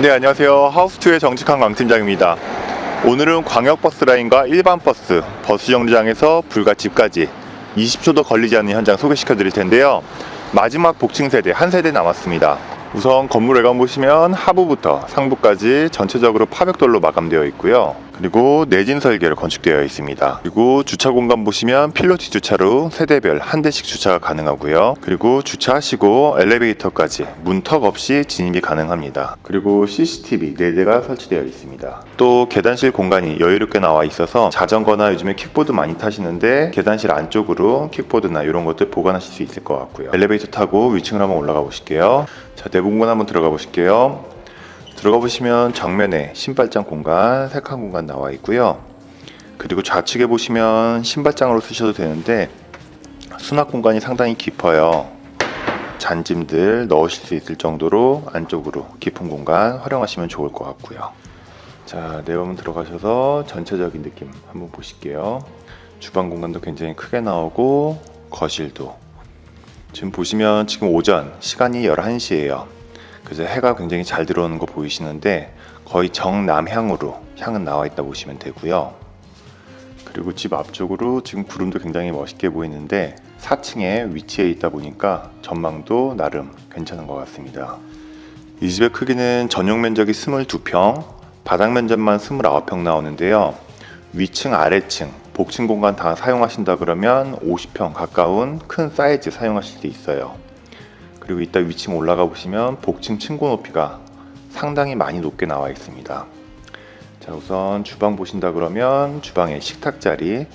네, 안녕하세요. 하우스2의 정직한 강팀장입니다. 오늘은 광역버스 라인과 일반 버스, 버스 정류장에서 불과 집까지 20초도 걸리지 않는 현장 소개시켜 드릴 텐데요. 마지막 복층 세대, 한 세대 남았습니다. 우선 건물 외관 보시면 하부부터 상부까지 전체적으로 파벽돌로 마감되어 있고요. 그리고 내진 설계로 건축되어 있습니다. 그리고 주차 공간 보시면 필로티 주차로 세대별 한 대씩 주차가 가능하고요. 그리고 주차하시고 엘리베이터까지 문턱 없이 진입이 가능합니다. 그리고 CCTV 4대가 설치되어 있습니다. 또 계단실 공간이 여유롭게 나와 있어서 자전거나 요즘에 킥보드 많이 타시는데 계단실 안쪽으로 킥보드나 이런 것들 보관하실 수 있을 것 같고요. 엘리베이터 타고 위층을 한번 올라가 보실게요. 자, 내부 공간 한번 들어가 보실게요. 들어가 보시면 정면에 신발장 공간, 세칸 공간 나와 있고요. 그리고 좌측에 보시면 신발장으로 쓰셔도 되는데 수납 공간이 상당히 깊어요. 잔짐들 넣으실 수 있을 정도로 안쪽으로 깊은 공간 활용하시면 좋을 것 같고요. 자, 내부문 들어가셔서 전체적인 느낌 한번 보실게요. 주방 공간도 굉장히 크게 나오고 거실도 지금 보시면 지금 오전 시간이 11시예요. 그래서 해가 굉장히 잘 들어오는 거 보이시는데 거의 정남향으로 향은 나와 있다 보시면 되고요. 그리고 집 앞쪽으로 지금 구름도 굉장히 멋있게 보이는데 4층에 위치해 있다 보니까 전망도 나름 괜찮은 것 같습니다. 이 집의 크기는 전용 면적이 22평, 바닥 면적만 29평 나오는데요. 위층, 아래층, 복층 공간 다 사용하신다 그러면 50평 가까운 큰 사이즈 사용하실 수 있어요. 그리고 이따 위층 올라가 보시면 복층 층고 높이가 상당히 많이 높게 나와 있습니다. 자, 우선 주방 보신다 그러면 주방에 식탁 자리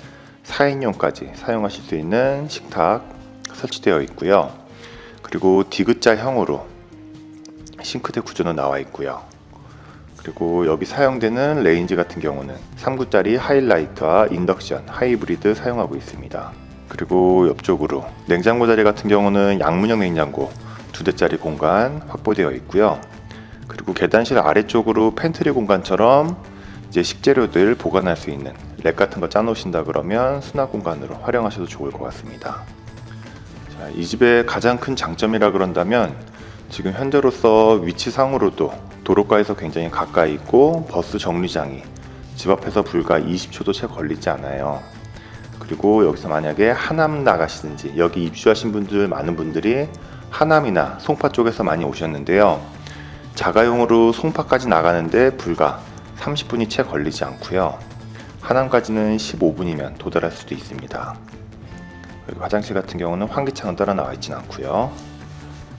4인용까지 사용하실 수 있는 식탁 설치되어 있고요. 그리고 디귿자형으로 싱크대 구조는 나와 있고요. 그리고 여기 사용되는 레인지 같은 경우는 3구짜리 하이라이트와 인덕션, 하이브리드 사용하고 있습니다. 그리고 옆쪽으로 냉장고 자리 같은 경우는 양문형 냉장고 두 대짜리 공간 확보되어 있고요. 그리고 계단실 아래쪽으로 팬트리 공간처럼 이제 식재료들 보관할 수 있는 렉 같은 거 짜놓으신다 그러면 수납 공간으로 활용하셔도 좋을 것 같습니다. 자, 이 집의 가장 큰 장점이라 그런다면 지금 현재로서 위치상으로도 도로가에서 굉장히 가까이 있고 버스 정류장이 집 앞에서 불과 20초도 채 걸리지 않아요. 그리고 여기서 만약에 하남 나가시든지 여기 입주하신 분들 많은 분들이 하남이나 송파 쪽에서 많이 오셨는데요. 자가용으로 송파까지 나가는데 불과 30분이 채 걸리지 않고요. 하남까지는 15분이면 도달할 수도 있습니다. 화장실 같은 경우는 환기창은 따라 나와 있진 않고요.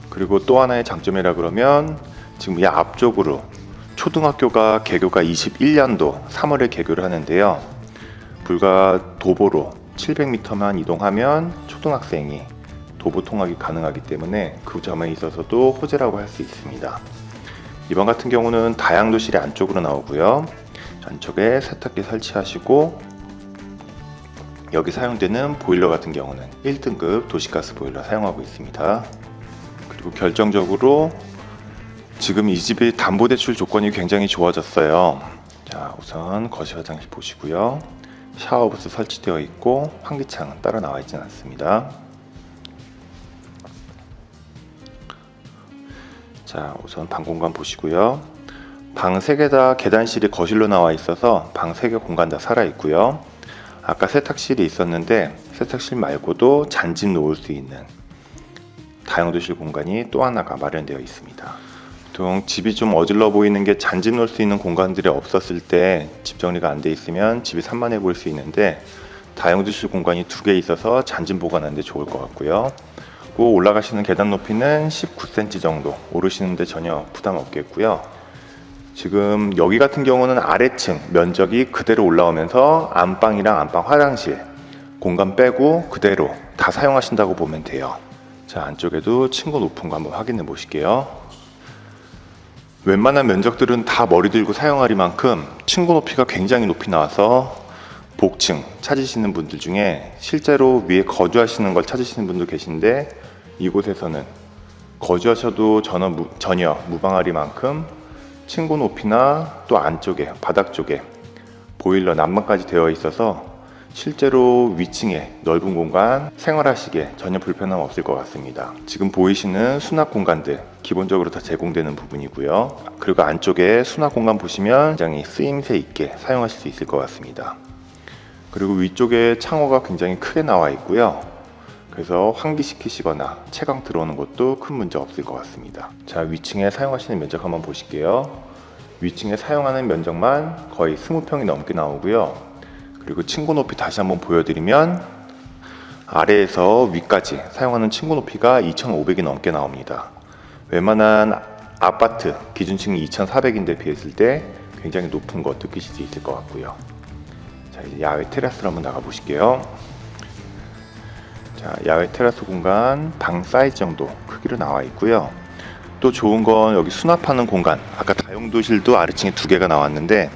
그리고 또 하나의 장점이라 그러면 지금 이 앞쪽으로 초등학교가 개교가 21년도 3월에 개교를 하는데요. 불과 도보로 700m만 이동하면 초등학생이 도보 통학이 가능하기 때문에 그 점에 있어서도 호재라고 할 수 있습니다. 이번 같은 경우는 다양도실이 안쪽으로 나오고요. 안쪽에 세탁기 설치하시고 여기 사용되는 보일러 같은 경우는 1등급 도시가스 보일러 사용하고 있습니다. 그리고 결정적으로 지금 이 집의 담보대출 조건이 굉장히 좋아졌어요. 자, 우선 거실 화장실 보시고요. 샤워부스 설치되어 있고 환기창은 따로 나와 있지는 않습니다. 자, 우선 방 공간 보시고요. 방 3개 다 계단실이 거실로 나와 있어서 방 3개 공간 다 살아 있고요. 아까 세탁실이 있었는데 세탁실 말고도 잔짐 놓을 수 있는 다용도실 공간이 또 하나가 마련되어 있습니다. 보통 집이 좀 어질러 보이는 게 잔짐 놓을 수 있는 공간들이 없었을 때 집 정리가 안 돼 있으면 집이 산만해 보일 수 있는데 다용도실 공간이 두 개 있어서 잔짐 보관하는데 좋을 것 같고요. 그 올라가시는 계단 높이는 19cm 정도 오르시는데 전혀 부담 없겠고요. 지금 여기 같은 경우는 아래층 면적이 그대로 올라오면서 안방이랑 안방 화장실 공간 빼고 그대로 다 사용하신다고 보면 돼요. 자 안쪽에도 층고 높은 거 한번 확인해 보실게요. 웬만한 면적들은 다 머리 들고 사용하리만큼 층고 높이가 굉장히 높이 나와서 복층 찾으시는 분들 중에 실제로 위에 거주하시는 걸 찾으시는 분도 계신데 이곳에서는 거주하셔도 전혀, 무, 전혀 무방하리만큼 층고 높이나 또 안쪽에 바닥 쪽에 보일러 난방까지 되어 있어서 실제로 위층에 넓은 공간 생활하시기에 전혀 불편함 없을 것 같습니다. 지금 보이시는 수납 공간들 기본적으로 다 제공되는 부분이고요. 그리고 안쪽에 수납 공간 보시면 굉장히 쓰임새 있게 사용하실 수 있을 것 같습니다. 그리고 위쪽에 창호가 굉장히 크게 나와 있고요. 그래서 환기시키시거나 채광 들어오는 것도 큰 문제 없을 것 같습니다. 자, 위층에 사용하시는 면적 한번 보실게요. 위층에 사용하는 면적만 거의 20평이 넘게 나오고요. 그리고 층고 높이 다시 한번 보여드리면 아래에서 위까지 사용하는 층고 높이가 2,500이 넘게 나옵니다. 웬만한 아파트 기준층이 2,400인데 비했을 때 굉장히 높은 거 느끼실 수 있을 것 같고요. 자, 이제 야외 테라스로 한번 나가 보실게요. 자, 야외 테라스 공간 방 사이즈 정도 크기로 나와 있고요. 또 좋은 건 여기 수납하는 공간. 아까 다용도실도 아래층에 두 개가 나왔는데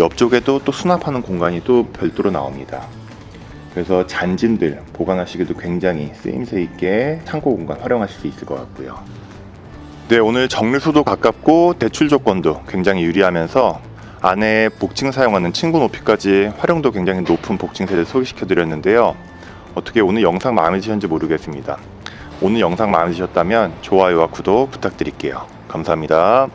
옆쪽에도 또 수납하는 공간이 또 별도로 나옵니다. 그래서 잔짐들 보관하시기도 굉장히 쓰임새 있게 창고 공간 활용하실 수 있을 것 같고요. 네, 오늘 정류소도 가깝고 대출 조건도 굉장히 유리하면서 안에 복층 사용하는 층고 높이까지 활용도 굉장히 높은 복층 세대 소개시켜 드렸는데요. 어떻게 오늘 영상 마음에 드셨는지 모르겠습니다. 오늘 영상 마음에 드셨다면 좋아요와 구독 부탁드릴게요. 감사합니다.